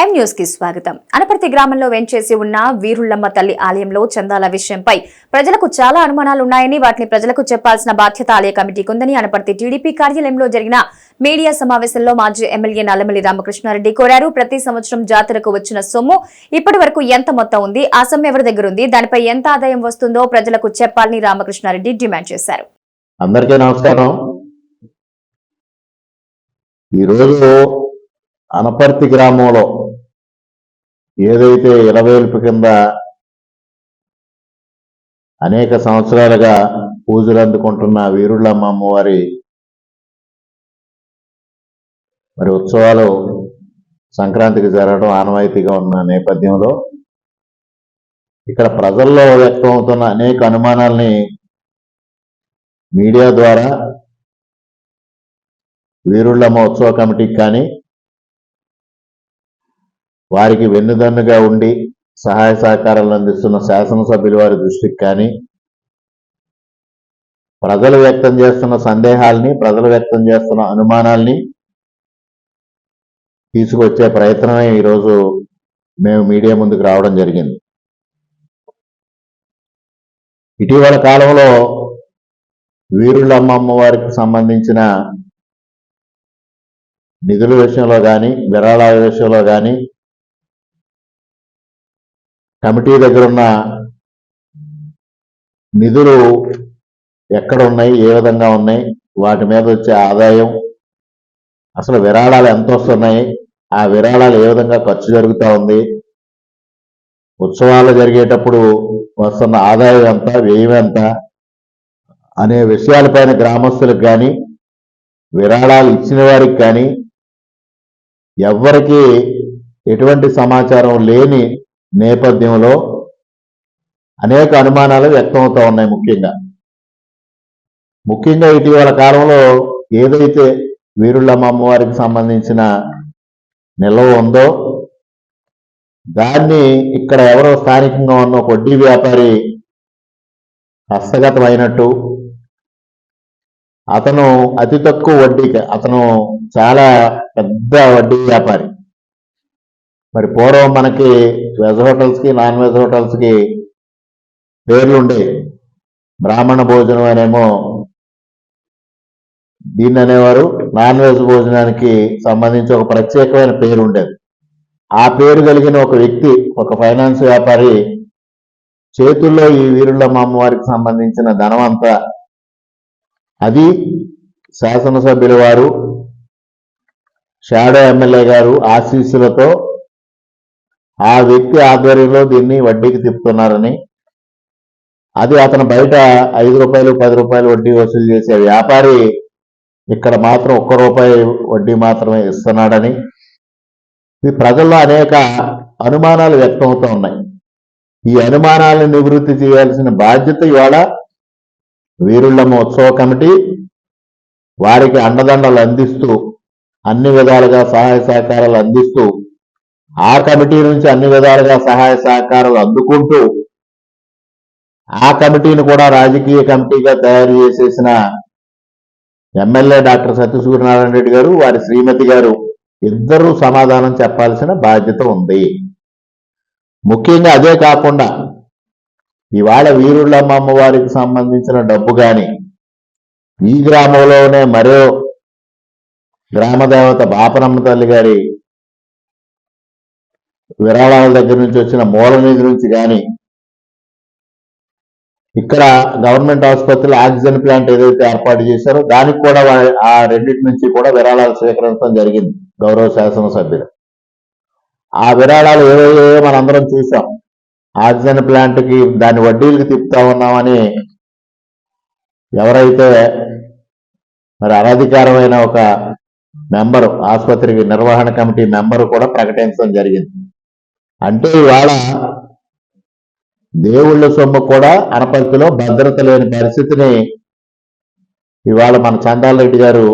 ఎం న్యూస్కి స్వాగతం. అనపర్తి గ్రామంలో వెంచేసి ఉన్న వీరుళ్ళమ్మ తల్లి ఆలయంలో చందాల విషయంపై ప్రజలకు చాలా అనుమానాలు ఉన్నాయని వాటిని ప్రజలకు చెప్పాల్సిన బాధ్యత ఆలయ కమిటీకి ఉందని అనపర్తి టీడీపీ కార్యాలయంలో జరిగిన మీడియా సమావేశంలో మాజీ ఎమ్మెల్యే నల్లమల్లి రామకృష్ణారెడ్డి కోరారు. ప్రతి సంవత్సరం జాతరకు వచ్చిన సొమ్ము ఇప్పటి వరకు ఎంత మొత్తం ఉంది ఆ సొమ్ము ఎవరి దగ్గర ఉంది దానిపై ఎంత ఆదాయం వస్తుందో ప్రజలకు చెప్పాలని రామకృష్ణారెడ్డి డిమాండ్ చేశారు. అందరికీ నమస్కారం. ఈరోజు అనపర్తి గ్రామంలో ఏదైతే ఇలవేల్పు కింద అనేక సంవత్సరాలుగా పూజలు అందుకుంటున్న వీరుళ్ళమ్మ అమ్మవారి మరి ఉత్సవాలు సంక్రాంతికి జరగడం ఆనవాయితీగా ఉన్న నేపథ్యంలో ఇక్కడ ప్రజల్లో వ్యక్తమవుతున్న అనేక అనుమానాల్ని మీడియా ద్వారా వీరుళ్ళమ్మ ఉత్సవ కమిటీకి కానీ వారికి వెన్నుదన్నుగా ఉండి సహాయ సహకారాలు అందిస్తున్న శాసనసభ్యుల వారి దృష్టికి కానీ ప్రజలు వ్యక్తం చేస్తున్న సందేహాల్ని ప్రజలు వ్యక్తం చేస్తున్న అనుమానాల్ని తీసుకొచ్చే ప్రయత్నమే ఈరోజు మేము మీడియా ముందుకు రావడం జరిగింది. ఇటీవల కాలంలో వీరులమ్మమ్మ వారికి సంబంధించిన నిధుల విషయంలో కానీ విరాళాల విషయంలో కానీ కమిటీ దగ్గర ఉన్న నిధులు ఎక్కడ ఉన్నాయి ఏ విధంగా ఉన్నాయి వాటి మీద వచ్చే ఆదాయం అసలు విరాళాలు ఎంత వస్తున్నాయి ఆ విరాళాలు ఏ విధంగా ఖర్చు జరుగుతూ ఉంది ఉత్సవాలు జరిగేటప్పుడు వస్తున్న ఆదాయం ఎంత వ్యయం ఎంత అనే విషయాలపైన గ్రామస్తులకు కానీ విరాళాలు ఇచ్చిన వారికి కానీ ఎవ్వరికీ ఎటువంటి సమాచారం లేని నేపథ్యంలో అనేక అనుమానాలు వ్యక్తమవుతూ ఉన్నాయి ముఖ్యంగా. ముఖ్యంగా ఇటీవల కాలంలో ఏదైతే వీరుళ్ళమ్మ అమ్మవారికి సంబంధించిన నిల్వ ఉందో దాన్ని ఇక్కడ ఎవరో స్థానికంగా ఉన్న వడ్డీ వ్యాపారి హస్తగతమైనట్టు అతను అతి తక్కువ వడ్డీకి అతను చాలా పెద్ద వడ్డీ వ్యాపారి. మరి పూర్వం మనకి వెజ్ హోటల్స్కి నాన్ వెజ్ హోటల్స్కి పేర్లు ఉండేవి. బ్రాహ్మణ భోజనం అనేమో దీన్ని అనేవారు. నాన్ వెజ్ భోజనానికి సంబంధించి ఒక ప్రత్యేకమైన పేరు ఉండేది. ఆ పేరు కలిగిన ఒక వ్యక్తి ఒక ఫైనాన్స్ వ్యాపారి చేతుల్లో ఈ వీరుళ్ళమ్మ అమ్మవారికి సంబంధించిన ధనం అంతా అది శాసనసభ్యుల వారు షాడో ఎమ్మెల్యే గారు ఆశీస్సులతో ఆ వ్యక్తి ఆధ్వర్యంలో దీన్ని వడ్డీకి తిప్పుతున్నారని అది అతను బయట ఐదు రూపాయలు పది రూపాయలు వడ్డీ వసూలు చేసే వ్యాపారి ఇక్కడ మాత్రం ఒక్క రూపాయి వడ్డీ మాత్రమే ఇస్తున్నాడని ఈ ప్రజల్లో అనేక అనుమానాలు వ్యక్తమవుతూ ఉన్నాయి. ఈ అనుమానాలను నివృత్తి చేయాల్సిన బాధ్యత ఇవాళ వీరుళ్ళమ్మ ఉత్సవ కమిటీ వారికి అండదండలు అందిస్తూ అన్ని విధాలుగా సహాయ సహకారాలు అందిస్తూ ఆ కమిటీ నుంచి అన్ని విధాలుగా సహాయ సహకారాలు అందుకుంటూ ఆ కమిటీని కూడా రాజకీయ కమిటీగా తయారు చేసేసిన ఎమ్మెల్యే డాక్టర్ సత్యసూర్యనారాయణ రెడ్డి గారు వారి శ్రీమతి గారు ఇద్దరూ సమాధానం చెప్పాల్సిన బాధ్యత ఉంది. ముఖ్యంగా అదే కాకుండా ఇవాళ వీరుళ్ళమ్మ అమ్మవారికి సంబంధించిన డబ్బు కానీ ఈ గ్రామంలోనే మరో గ్రామదేవత బాపనమ్మ తల్లి గారి విరాళాల దగ్గర నుంచి వచ్చిన మూల నిధి నుంచి కానీ ఇక్కడ గవర్నమెంట్ ఆసుపత్రిలో ఆక్సిజన్ ప్లాంట్ ఏదైతే ఏర్పాటు చేశారో దానికి కూడా ఆ రెండింటి నుంచి కూడా విరాళాలు స్వీకరించడం జరిగింది గౌరవ శాసనసభ్యులు. ఆ విరాళాలు ఏవో మనందరం చూసాం ఆక్సిజన్ ప్లాంట్కి దాని వడ్డీలకు తిప్పుతా ఉన్నామని ఎవరైతే మరి అనధికారమైన ఒక మెంబరు ఆసుపత్రికి నిర్వహణ కమిటీ మెంబరు కూడా ప్రకటించడం జరిగింది. అంటే ఇవాళ దేవుళ్ళ సొమ్ము కూడా అనపర్తిలో భద్రత లేని పరిస్థితిని ఇవాళ మన చందాలరెడ్డి గారు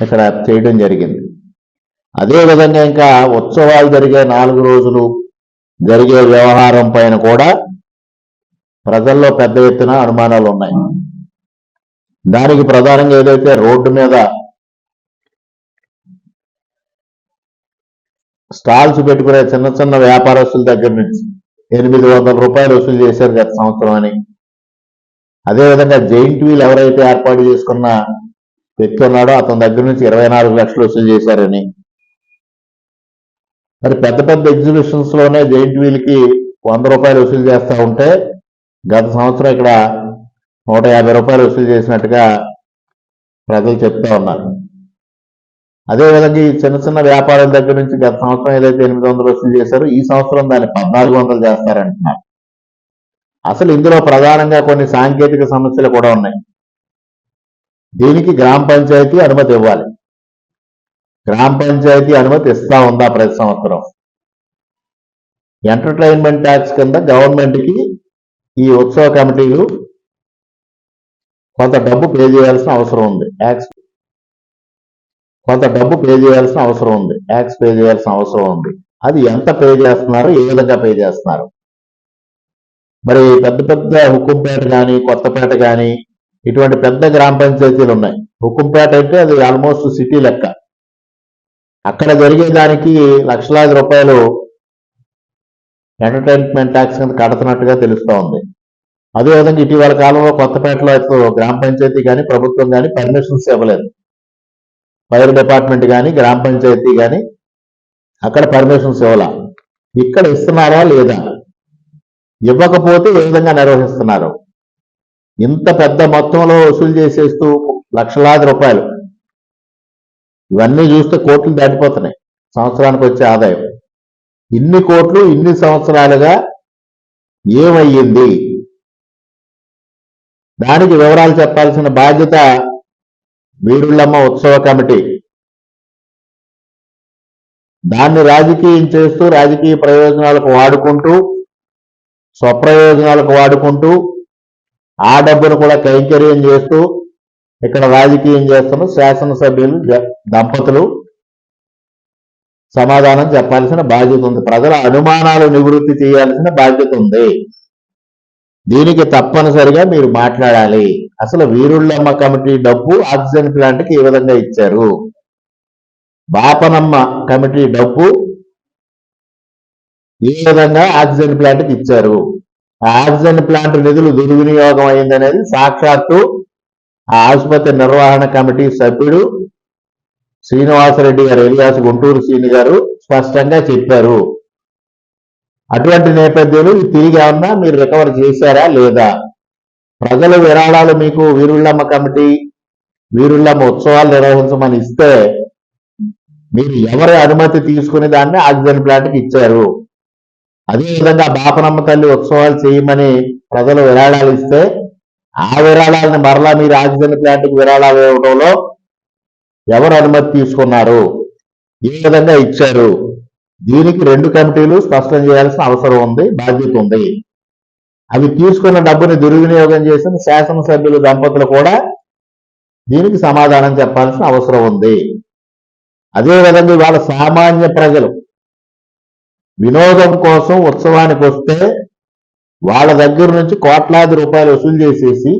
ఇక్కడ చేయడం జరిగింది. అదే విధంగా ఇంకా ఉత్సవాలు జరిగే నాలుగు రోజులు జరిగే వ్యవహారం పైన కూడా ప్రజల్లో పెద్ద ఎత్తున అనుమానాలు ఉన్నాయి. దానికి ప్రధానంగా ఏదైతే రోడ్డు మీద స్టాల్స్ పెట్టుకునే చిన్న చిన్న వ్యాపారస్తుల దగ్గర నుంచి ఎనిమిది వందల రూపాయలు వసూలు చేశారు గత సంవత్సరం అని. అదేవిధంగా జైంట్ వీల్ ఎవరైతే ఏర్పాటు చేసుకున్న వ్యక్తి ఉన్నాడో అతని దగ్గర నుంచి ఇరవై నాలుగు లక్షలు వసూలు చేశారని. మరి పెద్ద పెద్ద ఎగ్జిబిషన్స్లోనే జైంట్ వీల్కి వంద రూపాయలు వసూలు చేస్తా ఉంటే గత సంవత్సరం ఇక్కడ నూట యాభై రూపాయలు వసూలు చేసినట్టుగా ప్రజలు చెప్తా ఉన్నారు. అదేవిధంగా ఈ చిన్న చిన్న వ్యాపారాల దగ్గర నుంచి గత సంవత్సరం ఏదైతే ఎనిమిది వందలు వసూలు చేశారో ఈ సంవత్సరం దాన్ని పద్నాలుగు వందలు చేస్తారంటున్నారు. అసలు ఇందులో ప్రధానంగా కొన్ని సాంకేతిక సమస్యలు కూడా ఉన్నాయి. దీనికి గ్రామ పంచాయతీ అనుమతి ఇవ్వాలి. గ్రామ పంచాయతీ అనుమతి ఇస్తా ఉందా ప్రతి సంవత్సరం? ఎంటర్టైన్మెంట్ ట్యాక్స్ కింద గవర్నమెంట్కి ఈ ఉత్సవ కమిటీలు కొంత డబ్బు పే చేయాల్సిన అవసరం ఉంది. ట్యాక్స్ కొంత డబ్బు పే చేయాల్సిన అవసరం ఉంది. ట్యాక్స్ పే చేయాల్సిన అవసరం ఉంది. అది ఎంత పే చేస్తున్నారు? ఏ విధంగా పే చేస్తున్నారు? మరి పెద్ద పెద్ద హుకుంపేట కానీ కొత్తపేట కానీ ఇటువంటి పెద్ద గ్రామ పంచాయతీలు ఉన్నాయి. హుకుంపేట అంటే అది ఆల్మోస్ట్ సిటీ లెక్క. అక్కడ జరిగే దానికి లక్షలాది రూపాయలు ఎంటర్టైన్మెంట్ ట్యాక్స్ కింద కడుతున్నట్టుగా తెలుస్తూ ఉంది. అదేవిధంగా ఇటీవల కాలంలో కొత్తపేటలో గ్రామ పంచాయతీ కానీ ప్రభుత్వం కానీ పర్మిషన్స్ ఇవ్వలేదు. ఫైర్ డిపార్ట్మెంట్ కానీ గ్రామ పంచాయతీ కానీ అక్కడ పర్మిషన్స్ సేవల. ఇక్కడ ఇస్తున్నారా లేదా? ఇవ్వకపోతే ఏ విధంగా నిర్వహిస్తున్నారు? ఇంత పెద్ద మొత్తంలో వసూలు చేసేస్తూ లక్షలాది రూపాయలు. ఇవన్నీ చూస్తే కోట్లు దాటిపోతున్నాయి. సంవత్సరానికి వచ్చే ఆదాయం. ఇన్ని కోట్లు ఇన్ని సంవత్సరాలుగా ఏమయ్యింది? దానికి వివరాలు చెప్పాల్సిన బాధ్యత వీరుళ్ళమ్మ ఉత్సవ కమిటీ. దాన్ని రాజకీయం చేస్తూ రాజకీయ ప్రయోజనాలకు వాడుకుంటూ స్వప్రయోజనాలకు వాడుకుంటూ ఆ డబ్బును కూడా కైంకర్యం చేస్తూ ఇక్కడ రాజకీయం చేస్తున్న శాసనసభ్యులు దంపతులు సమాధానం చెప్పాల్సిన బాధ్యత ఉంది. ప్రజల అనుమానాలు నివృత్తి చేయాల్సిన బాధ్యత ఉంది. దీనికి తప్పనిసరిగా మీరు మాట్లాడాలి. అసలు వీరుళ్ళమ్మ కమిటీ డబ్బు ఆక్సిజన్ ప్లాంట్కి ఏ విధంగా ఇచ్చారు? బాపనమ్మ కమిటీ డబ్బు ఏ విధంగా ఆక్సిజన్ ప్లాంట్కి ఇచ్చారు? ఆ ఆక్సిజన్ ప్లాంట్ నిధులు దుర్వినియోగం అయిందనేది సాక్షాత్తు ఆ ఆసుపత్రి నిర్వహణ కమిటీ సభ్యుడు శ్రీనివాసరెడ్డి గారు ఎలియాస్ గుంటూరు శ్రీని గారు స్పష్టంగా చెప్పారు. అటువంటి నేపథ్యంలో తిరిగి ఏమన్నా మీరు రికవర్ చేశారా లేదా? ప్రజల విరాళాలు మీకు వీరుళ్ళమ్మ కమిటీ వీరుళ్ళమ్మ ఉత్సవాలు నిర్వహించమని ఇస్తే మీరు ఎవరి అనుమతి తీసుకుని దాన్ని ఆక్సిజన్ ప్లాంట్కి ఇచ్చారు? అదే విధంగా బాపనమ్మ తల్లి ఉత్సవాలు చేయమని ప్రజలు విరాళాలు ఇస్తే ఆ విరాళాలను మరలా మీరు ఆక్సిజన్ ప్లాంట్కి విరాళాలు ఇవ్వడంలో ఎవరు అనుమతి తీసుకున్నారు? ఏ విధంగా ఇచ్చారు? దీనికి రెండు కమిటీలు స్పష్టం చేయాల్సిన అవసరం ఉంది బాధ్యత ఉంది. అవి తీసుకున్న డబ్బుని దుర్వినియోగం చేసిన శాసనసభ్యులు దంపతులు కూడా దీనికి సమాధానం చెప్పాల్సిన అవసరం ఉంది. అదేవిధంగా ఇవాళ సామాన్య ప్రజలు వినోదం కోసం ఉత్సవానికి వస్తే వాళ్ళ దగ్గర నుంచి కోట్లాది రూపాయలు వసూలు చేసేసి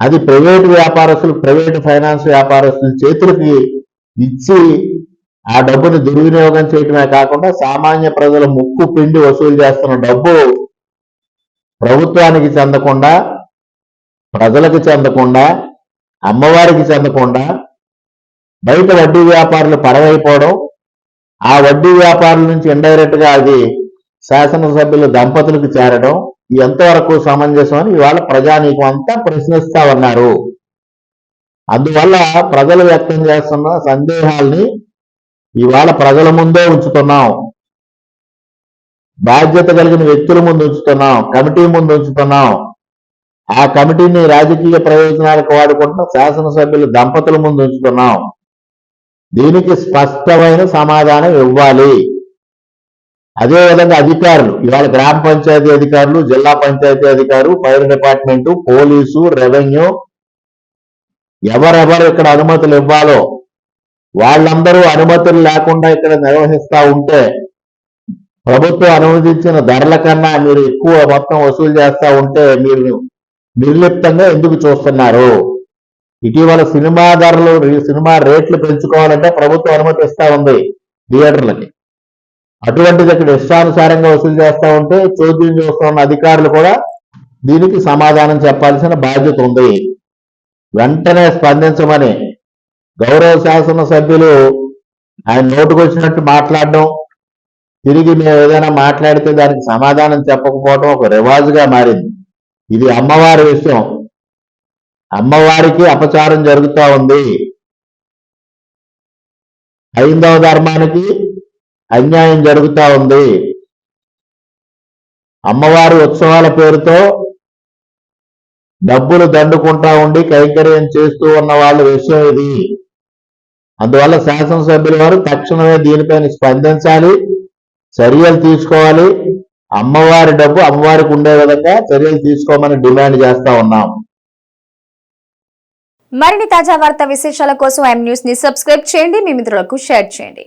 అది ప్రైవేటు వ్యాపారస్తులు ప్రైవేటు ఫైనాన్స్ వ్యాపారస్తుల చేతులకి ఇచ్చి ఆ డబ్బుని దుర్వినియోగం చేయటమే కాకుండా సామాన్య ప్రజల ముక్కు పిండి వసూలు చేస్తున్న డబ్బు ప్రభుత్వానికి చెందకుండా ప్రజలకు చెందకుండా అమ్మవారికి చెందకుండా బయట వడ్డీ వ్యాపారులు పరవైపోవడం ఆ వడ్డీ వ్యాపారుల నుంచి ఇండైరెక్ట్గా అది శాసనసభ్యుల దంపతులకు చేరడం ఎంతవరకు సమంజసం అని ఇవాళ ప్రజానీకం అంతా ప్రశ్నిస్తా ఉన్నారు. అందువల్ల ప్రజలు వ్యక్తం చేస్తున్న సందేహాల్ని ఇవాళ ప్రజల ముందే ఉంచుతున్నాం. బాధ్యత కలిగిన వ్యక్తుల ముందు ఉంచుతున్నాం. కమిటీ ముందు ఉంచుతున్నాం. ఆ కమిటీని రాజకీయ ప్రయోజనాలకు వాడుకుంటున్న శాసనసభ్యుల దంపతుల ముందు ఉంచుతున్నాం. దీనికి స్పష్టమైన సమాధానం ఇవ్వాలి. అదేవిధంగా అధికారులు ఇవాళ గ్రామ పంచాయతీ అధికారులు జిల్లా పంచాయతీ అధికారులు ఫైర్ డిపార్ట్మెంట్ పోలీసు రెవెన్యూ ఎవరెవరు ఇక్కడ అనుమతులు ఇవ్వాలో వాళ్ళందరూ అనుమతులు లేకుండా ఇక్కడ నిర్వహిస్తా ఉంటే ప్రభుత్వం అనుమతించిన ధరల కన్నా మీరు ఎక్కువ మొత్తం వసూలు చేస్తా ఉంటే మీరు నిర్లిప్తంగా ఎందుకు చూస్తున్నారు? ఇటీవల సినిమా ధరలు సినిమా రేట్లు పెంచుకోవాలంటే ప్రభుత్వం అనుమతిస్తా ఉంది థియేటర్లకి. అటువంటిది ఇక్కడ ఇష్టానుసారంగా వసూలు చేస్తా ఉంటే చోద్యం చేస్తున్న అధికారులు కూడా దీనికి సమాధానం చెప్పాల్సిన బాధ్యత ఉంది. వెంటనే స్పందించమని గౌరవ శాసన సభ్యులు ఆయన నోటుకొచ్చినట్టు మాట్లాడడం తిరిగి మేము ఏదైనా మాట్లాడితే దానికి సమాధానం చెప్పకపోవడం ఒక రివాజుగా మారింది. ఇది అమ్మవారి విషయం. అమ్మవారికి అపచారం జరుగుతూ ఉంది. హైందవ ధర్మానికి అన్యాయం జరుగుతూ ఉంది. అమ్మవారి ఉత్సవాల పేరుతో డబ్బులు దండుకుంటా ఉండి కైంకర్యం చేస్తూ ఉన్న వాళ్ళ విషయం ఇది. అందువల్ల శాసనసభ్యుల వారు తక్షణమే దీనిపైన స్పందించాలి చర్యలు తీసుకోవాలి. అమ్మవారి డబ్బు అమ్మవారికి ఉండే విధంగా చర్యలు తీసుకోమని డిమాండ్ చేస్తా ఉన్నాం. మరిన్ని తాజా వార్త విశేషాల కోసం ఎం న్యూస్ని సబ్స్క్రైబ్ చేయండి మీ మిత్రులకు షేర్ చేయండి.